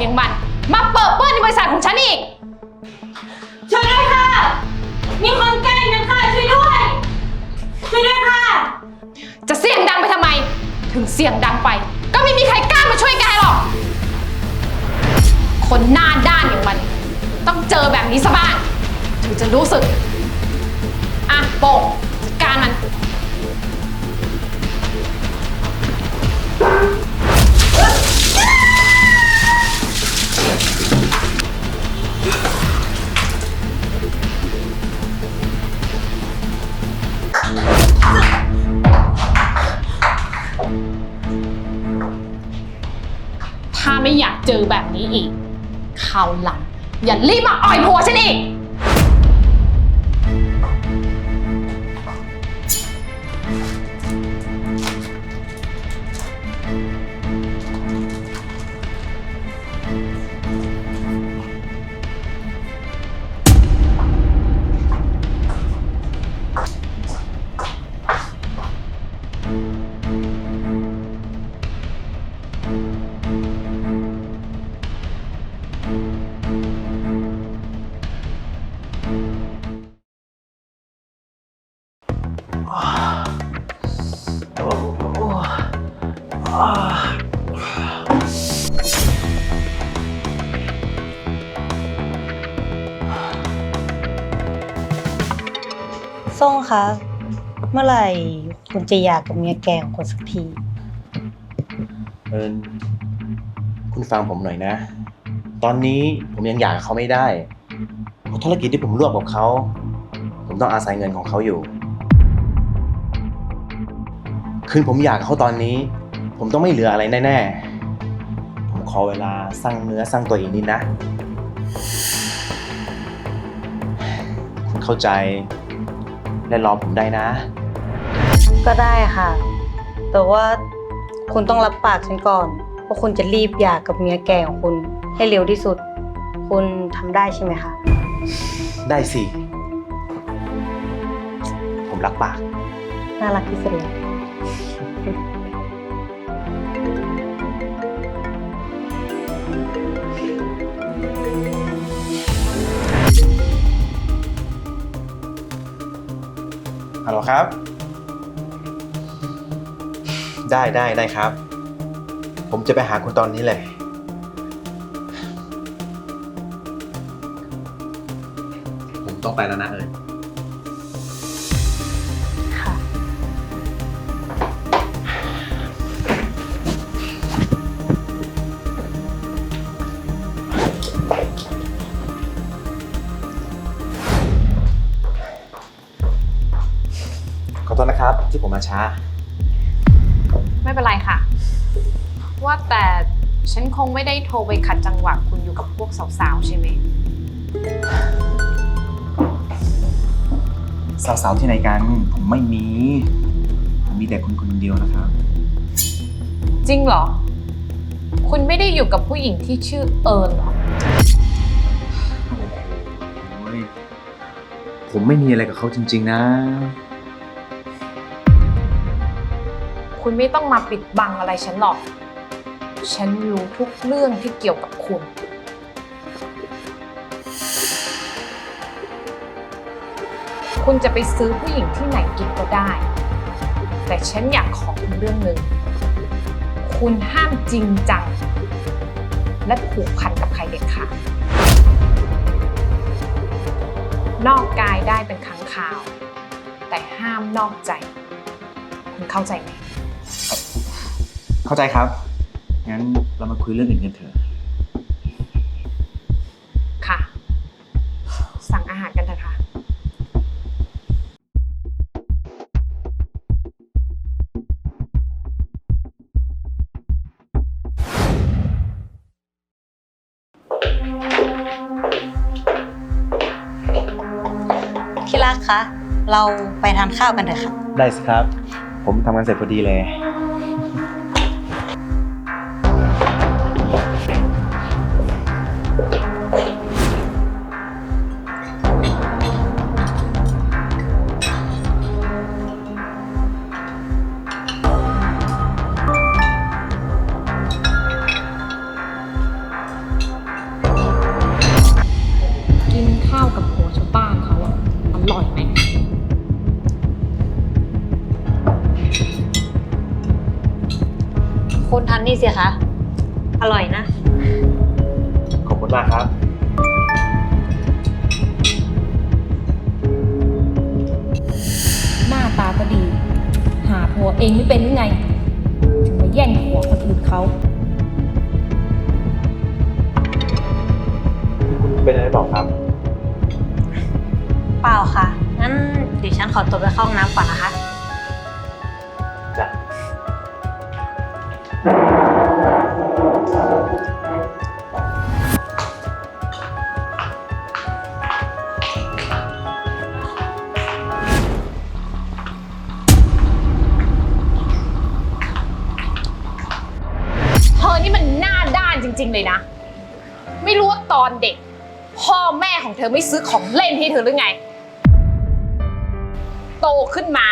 อย่างมัน มาเปิดเปื้อนในบริษัทของฉันอีก ช่วยด้วยค่ะ มีคนแกล้งกันค่ะช่วยด้วย ช่วยด้วยค่ะ จะเสียงดังไปทำไม ถึงเสียงดังไป ก็ไม่มีใครกล้ามาช่วยแกหรอก คนหน้าด้านอย่างมัน ต้องเจอแบบนี้ซะบ้าง ถึงจะรู้สึก อะโป่งจัดการมัน เจอแบบนี้อีกคราวหลังอย่ารีบมาอ่อยผัวฉันอีก คะ เมื่อไหร่คุณจะอยากกับเมียแกของคนสักที เออคุณฟังผมหน่อยนะ ตอนนี้ผมยังอยากกับเขาไม่ได้เพราะธุรกิจที่ผมร่วมกับเขา ผมต้องอาศัยเงินของเขาอยู่ คืนผมอยากกับเขาตอนนี้ ผมต้องไม่เหลืออะไรแน่ๆ ผมขอเวลาสร้างเนื้อสร้างตัวเองนิดนะ คุณเข้าใจ และรอผมได้นะ ก็ได้ค่ะ แต่ว่าคุณต้องรับปากฉันก่อนว่าคุณจะรีบหย่ากับเมียแก่ของคุณให้เร็วที่สุด คุณทำได้ใช่ไหมคะ ได้สิ ผมรักปาก น่ารักที่สุดเลย ฮัลโหลครับ ได้ได้ได้ครับ ผมจะไปหาคุณตอนนี้เลย ผมต้องไปแล้วนะเอิญ มมาช้า ไม่เป็นไรค่ะ ว่าแต่ฉันคงไม่ได้โทรไปขัดจังหวะคุณอยู่กับพวกสาวๆ ใช่ไหม สาวๆที่ไหนกันผมไม่มี ผมมีแต่คุณคนเดียวนะครับ จริงเหรอ คุณไม่ได้อยู่กับผู้หญิงที่ชื่อเอิญเหรอ โอ้ยผมไม่มีอะไรกับเขาจริง ๆ นะ คุณไม่ต้องมาปิดบังอะไรฉันหรอก ฉันรู้ทุกเรื่องที่เกี่ยวกับคุณ คุณจะไปซื้อผู้หญิงที่ไหนกินก็ได้ แต่ฉันอยากขอคุณเรื่องหนึ่ง คุณห้ามจริงจัง และผูกพันกับใครเด็ดขาดนอกกายได้เป็นครั้งคราว แต่ห้ามนอกใจ คุณเข้าใจไหม เข้าใจครับ งั้นเรามาคุยเรื่องอื่นกันเถอะ ค่ะ สั่งอาหารกันเถอะค่ะ ที่รักคะ เราไปทานข้าวกันเถอะค่ะ ได้สิครับ ผมทำงานเสร็จพอดีเลย สิคะ อร่อยนะ ขอบคุณมากครับ หน้าตาก็ดี หาผัวเองไม่เป็นหรือไง ถึงมาแย่งผัวคนอื่นเขา เป็นอะไรบอกครับ เปล่าค่ะ งั้นเดี๋ยวฉันขอตัวไปเข้าห้องน้ำก่อนนะคะ จ้ะ เลยนะ ไม่รู้ว่าตอนเด็ก พ่อแม่ของเธอไม่ซื้อของเล่นให้เธอหรือไง โตขึ้นมา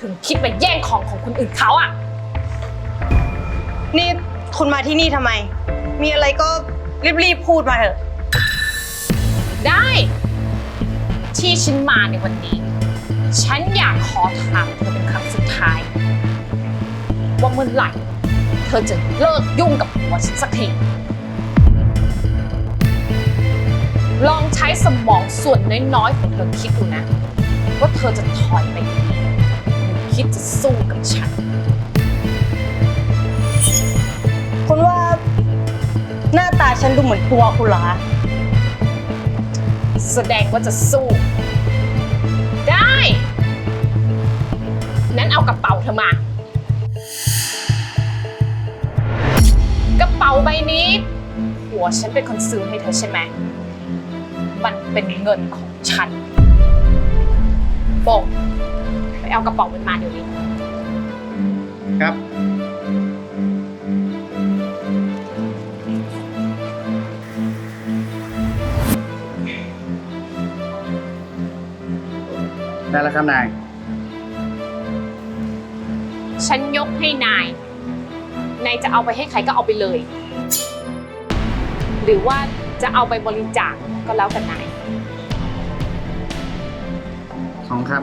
ถึงคิดมาแย่งของของคนอื่นเขาอะนี่คุณมาที่นี่ทำไม มีอะไรก็รีบๆพูดมาเถอะ ได้ ที่ฉันมาในวันนี้ ฉันอยากขอถามเธอเป็นครั้งสุดท้าย ว่าเมื่อไหร่ เธอจะเลิกยุ่งกับหัวฉันสักที ลองใช้สมองส่วนน้อยๆของเธอคิดดูนะ ว่าเธอจะถอยไปดีหรือคิดจะสู้กับฉัน คุณว่าหน้าตาฉันดูเหมือนตัวคุณเหรอคะแสดงว่าจะสู้ ได้นั้นเอากระเป๋าเธอมา กระเป๋าใบนี้ หัวฉันเป็นคนซื้อให้เธอใช่ไหม มันเป็นเงินของฉันโบกไปเอากระเป๋ามันมาเดี๋ยวนี้ ครับ ได้แล้วครับนาย ฉันยกให้นาย นายจะเอาไปให้ใครก็เอาไปเลย หรือว่าจะเอาไปบริจาค ก็แล้วกันนายของครับ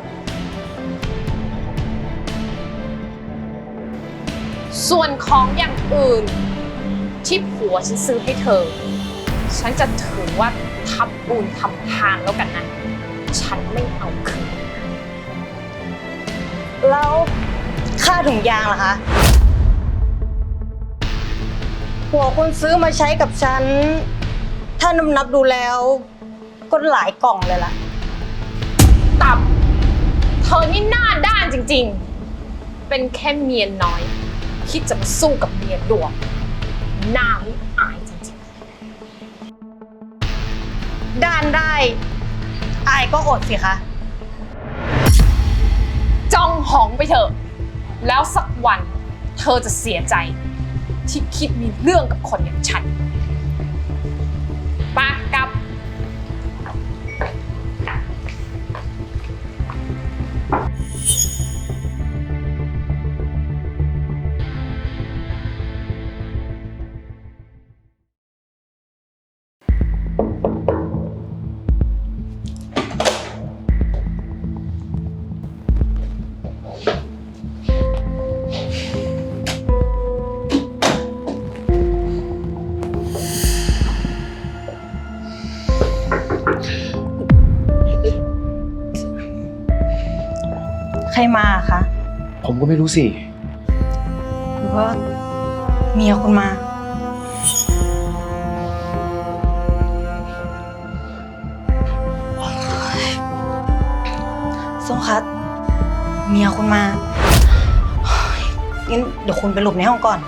ส่วนของอย่างอื่น ที่ผัวฉันซื้อให้เธอ ฉันจะถือว่าทำบุญทำทานแล้วกันนะ ฉันไม่เอาคืน แล้วค่าถุงยางล่ะคะหัวคุณซื้อมาใช้กับฉัน ถ้านับนับๆดูแล้ว ก็หลายกล่องเลยล่ะ ตับ เธอนี่หน้าด้านจริงๆ เป็นแค่เมียน้อย คิดจะมาสู้กับเมียหลวงหน้าไม่อายจริงด้านได้ อายก็อดสิคะๆจ้องหองไปเถอะ แล้วสักวันเธอจะเสียใจ ที่คิดมีเรื่องกับคนอย่างฉัน ปาก มาอะคะผมก็ไม่รู้สิ หรือว่าเมียคุณมา ส้มคัดเมียคุณมาเฮ้ยงั้นเดี๋ยวคุณไปหลบในห้องก่อน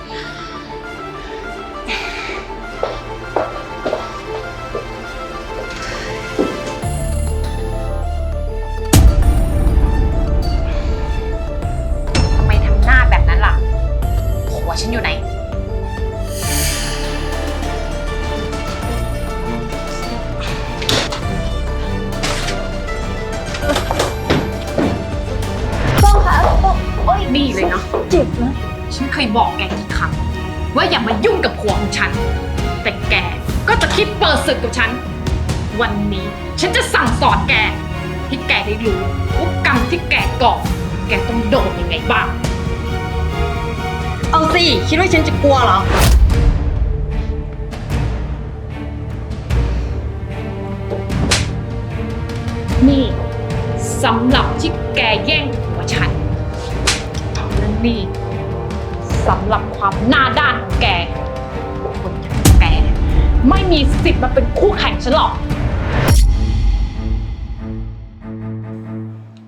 เลยเนาะเจ็บนะ ฉันเคยบอกแกกี่ครั้งว่าอย่ามายุ่งกับผัวของฉัน แต่แกก็จะคิดเปิดศึกกับฉัน วันนี้ฉันจะสั่งสอนแกให้แกได้รู้ว่ากรรมที่แกก่อแกต้องโดนยังไงบ้าง เอาสิ คิดว่าฉันจะกลัวเหรอ นี่สำหรับที่แกแย่งหัวฉันและ นี่สำหรับความหน้าด้านของแกคนอย่างแกไม่มีสิทธิ์มาเป็นคู่แข่งฉันหรอก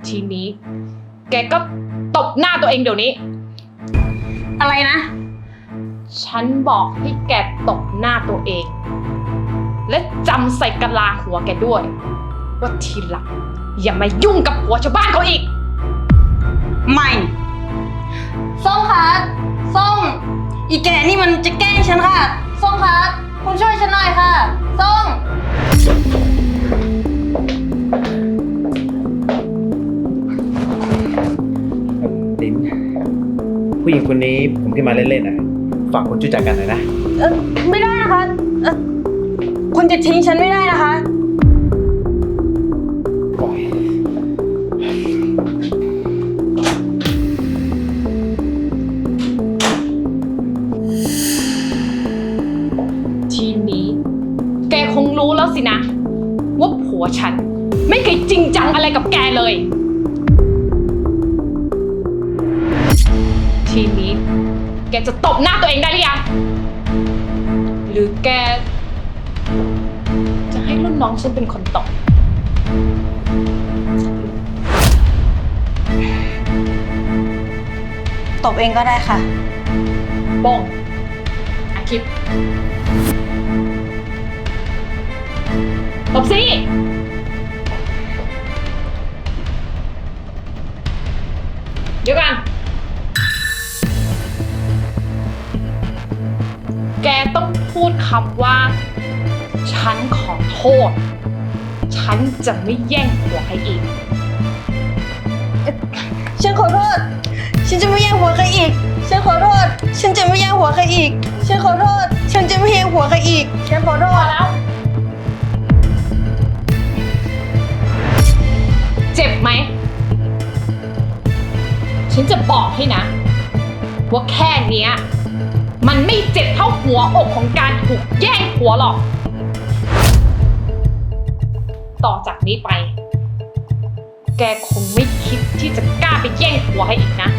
ทีนี้ แกก็ตบหน้าตัวเองเดี๋ยวนี้ อะไรนะ ฉันบอกให้แกตบหน้าตัวเอง และจำใส่กะลาหัวแกด้วย ว่าทีหลังอย่ามายุ่งกับหัวชาวบ้านเขาอีก ไม่ ส้มคะส้ม อีแกนี่มันจะแกล้งฉันค่ะ ส้มคะคุณช่วยฉันหน่อยค่ะ ส้ม ลิ้นผู้หญิงคนนี้ผมที่มาเล่นๆอะฝากคุณช่วยจัดการหน่อยนะ เออไม่ได้นะคะเอ่อคุณจะทิ้งฉันไม่ได้นะคะ รู้แล้วสินะ ว่าผัวฉัน ไม่เคยจริงจังอะไรกับแกเลย ทีนี้ แกจะตบหน้าตัวเองได้หรือยัง หรือแก จะให้รุ่นน้องฉันเป็นคนตบตบเองก็ได้ค่ะ โป้งอาคิ ปตบสิเดี๋ยวกันแกต้องพูดคำว่า ฉันขอโทษ ฉันจะไม่แย่งหัวใครอีก ฉันขอโทษ ฉันจะไม่แย่งหัวใครอีก ฉันขอโทษ ฉันจะไม่แย่งหัวใครอีก ฉันขอโทษ ฉันจะไม่แย่งหัวใครอีก ฉันขอโทพอษแล้ว เจ็บไหม ฉันจะบอกให้นะ ว่าแค่เนี้ย มันไม่เจ็บเท่าหัวอกของการถูกแย่งหัวหรอก ต่อจากนี้ไป แกคงไม่คิดที่จะกล้าไปแย่งหัวให้อีกนะ